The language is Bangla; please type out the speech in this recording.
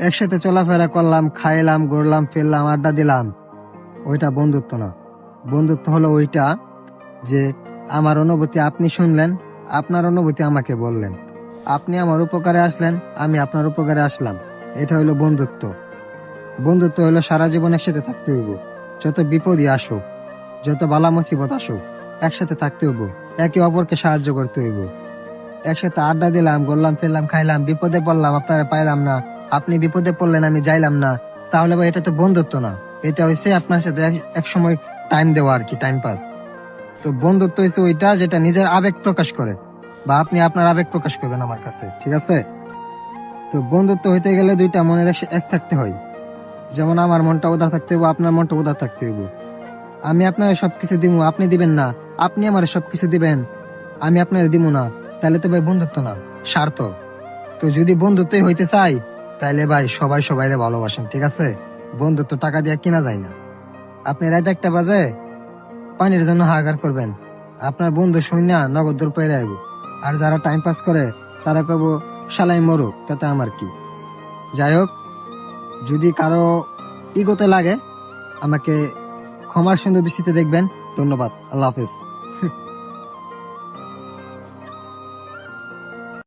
একসাথে চলাফেরা করলাম, খাইলাম, ঘুরলাম, ফিরলাম, আড্ডা দিলাম। ওইটা বন্ধুত্ব না। বন্ধুত্ব হলো ওইটা যে আমার অনুভূতি আপনি শুনলেন, আপনার অনুভূতি আমাকে বললেন। আপনি আমার উপকারে আসলেন, আমি আপনার উপকারে আসলাম। এটা হলো বন্ধুত্ব। বন্ধুত্ব হলো সারা জীবন একসাথে থাকতে হইব। যত বিপদই আসুক, যত বালা মুসিবত আসুক, একসাথে থাকতে হইব। একে অপরকে সাহায্য করতে হইব। একসাথে আড্ডা দিলাম গড়লাম ফেললাম খাইলাম, বিপদে পড়লাম, আপনারা পাইলাম না। আপনি বিপদে পড়লেন, আমি যাইলাম না। তাহলে ভাই, এটা তো বন্ধুত্ব না। এটা হয়েছে আপনার সাথে এক- সময় টাইম দেওয়া আর কি টাইম পাস তো বন্ধুত্ব হয়েছে ওইটা যেটা নিজের আবেগ প্রকাশ করে, বা আপনি আপনার আবেগ প্রকাশ করবেন আমার কাছে, ঠিক আছে? তো বন্ধুত্ব হইতে গেলে দুইটা মনের এক থাকতে হয়। যেমন আমার মনটা উদার থাকতে হইব, আপনার মনটা উদার থাকতে হইব। আমি আপনার সবকিছু দিব আপনি দিবেন না। আপনি আমার সবকিছু দিবেন, আমি আপনার দিব না। তাহলে তো ভাই বন্ধুত্ব না, স্বার্থ। তো যদি বন্ধুত্বই হইতে চাই তাহলে ভাই, সবাই সবাইরে ভালোবাসেন, ঠিক আছে? বন্ধুত্ব টাকা দিয়ে কিনা যায় না। আপনি রাত একটা বাজে পানির জন্য হাহাকার করবেন। আপনার বন্ধু শুনে নগদ দূর পেয়ে আইব। আর যারা টাইম পাস করে, তারা কব সালাই মরুক তাতে আমার কি? যাই হোক, যদি কারও ইগোতে লাগে, আমাকে ক্ষমার সুন্দর দৃষ্টিতে দেখবেন। ধন্যবাদ, আল্লাহ হাফিজ।